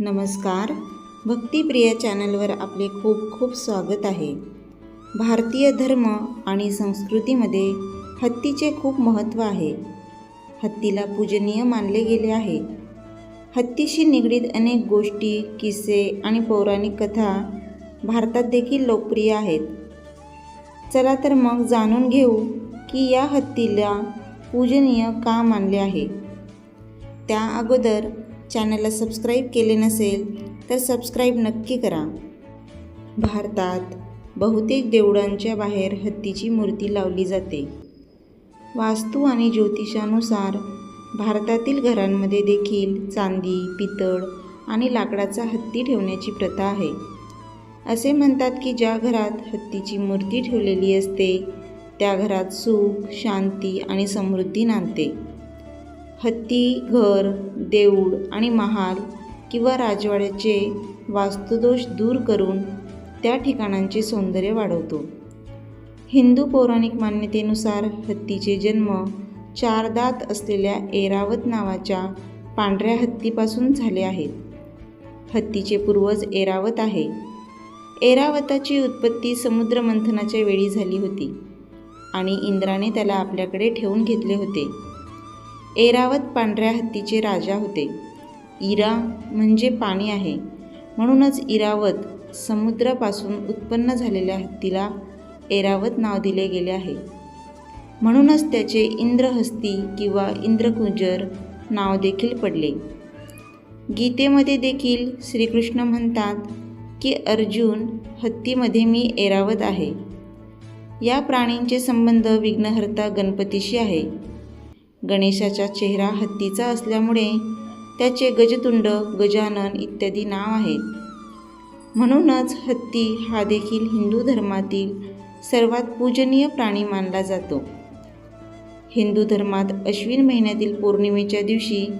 नमस्कार. भक्तिप्रिय चॅनलवर आपले खूप खूप स्वागत आहे. भारतीय धर्म आणि संस्कृतीमध्ये हत्तीचे खूप महत्त्व आहे. हत्तीला पूजनीय मानले गेले आहे. हत्तीशी निगडीत अनेक गोष्टी किस्से आणि पौराणिक कथा भारतात देखील लोकप्रिय आहेत. चला तर मग जाणून घेऊ की या हत्तीला पूजनीय का मानले आहे? त्या अगोदर चॅनलला सबस्क्राईब केले नसेल तर सबस्क्राईब नक्की करा. भारतात बहुतेक देवळांच्या बाहेर हत्तीची मूर्ती लावली जाते. वास्तू आणि ज्योतिषानुसार भारतातील घरांमध्ये देखील चांदी पितळ आणि लाकडाचा हत्ती ठेवण्याची प्रथा आहे. असे म्हणतात की ज्या घरात हत्तीची मूर्ती ठेवलेली असते त्या घरात सुख शांती आणि समृद्धी नांदते. हत्ती घर देऊळ आणि महाल किंवा राजवाड्याचे वास्तुदोष दूर करून त्या ठिकाणांचे सौंदर्य वाढवतो. हिंदू पौराणिक मान्यतेनुसार हत्तीचे जन्म चार दात असलेल्या एरावत नावाच्या पांढऱ्या हत्तीपासून झाले आहेत. हत्तीचे पूर्वज एरावत आहे. एरावताची उत्पत्ती समुद्रमंथनाच्या वेळी झाली होती आणि इंद्राने त्याला आपल्याकडे ठेवून घेतले होते. एरावत पांढऱ्या हत्तीचे राजा होते. इरा म्हणजे पाणी आहे. म्हणूनच इरावत समुद्रापासून उत्पन्न झालेल्या हत्तीला एरावत नाव दिले गेले आहे. म्हणूनच त्याचे इंद्रहस्ती किंवा इंद्रकुंजर नाव देखील पडले. गीतेमध्ये देखील श्रीकृष्ण म्हणतात की अर्जुन हत्तीमध्ये मी एरावत आहे. या प्राणींचे संबंध विघ्नहर्ता गणपतीशी आहे. गणेशाचा चेहरा हत्तीचा असल्यामुळे त्याचे गजतुंड गजानन इत्यादी नाव आहेत. म्हणूनच हत्ती हा देखील हिंदू धर्मातील सर्वात पूजनीय प्राणी मानला जातो. हिंदू धर्मात अश्विन महिन्यातील पौर्णिमेच्या दिवशी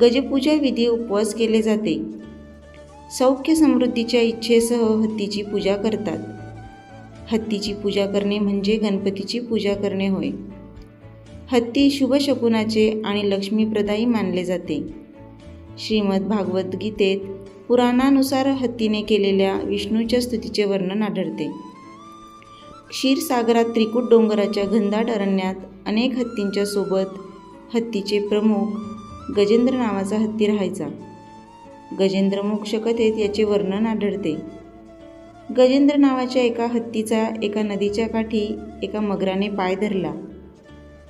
गजपूजा विधी उपवास केले जाते. सौख्य समृद्धीच्या इच्छेसह हत्तीची पूजा करतात. हत्तीची पूजा करणे म्हणजे गणपतीची पूजा करणे होय. हत्ती शुभशकुनाचे आणि लक्ष्मीप्रदायी मानले जाते. श्रीमद भागवत गीतेत पुराणानुसार हत्तीने केलेल्या विष्णूच्या स्तुतीचे वर्णन आढळते. क्षीरसागरात त्रिकूट डोंगराच्या घनदाट अरण्यात अनेक हत्तींच्या सोबत हत्तीचे प्रमुख गजेंद्र नावाचा हत्ती राहायचा. गजेंद्र मोक्षकथेत याचे वर्णन आढळते. गजेंद्र नावाच्या एका हत्तीचा एका नदीच्या काठी एका मगराने पाय धरला.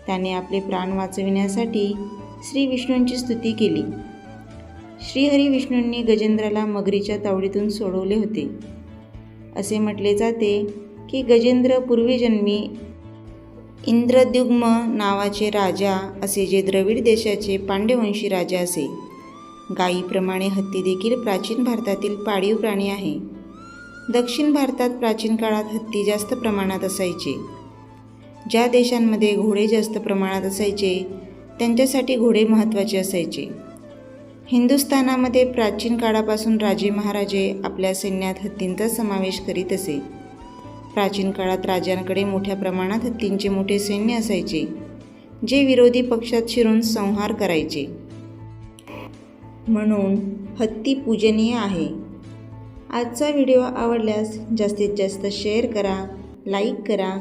त्याने आपले प्राण वाचविण्यासाठी श्री विष्णूंची स्तुती केली. श्रीहरी विष्णूंनी गजेंद्राला मगरीच्या तावडीतून सोडवले होते. असे म्हटले जाते की गजेंद्र पूर्वीजन्मी इंद्रद्युग्म नावाचे राजा असे जे द्रविड देशाचे पांड्यवंशी राजा असे. गायीप्रमाणे हत्ती देखील प्राचीन भारतातील पाळीव प्राणी आहे. दक्षिण भारतात प्राचीन काळात हत्ती जास्त प्रमाणात असायचे. ज्या देशांमध्ये घोडे जास्त प्रमाणात असायचे त्यांच्यासाठी घोडे महत्त्वाचे असायचे. हिंदुस्थानामध्ये प्राचीन काळापासून राजे महाराजे आपल्या सैन्यात हत्तींचा समावेश करीत असे. प्राचीन काळात राजांकडे मोठ्या प्रमाणात हत्तींचे मोठे सैन्य असायचे जे विरोधी पक्षात शिरून संहार करायचे. म्हणून हत्ती पूजनीय आहे. आजचा व्हिडिओ आवडल्यास जास्तीत जास्त शेअर करा लाईक करा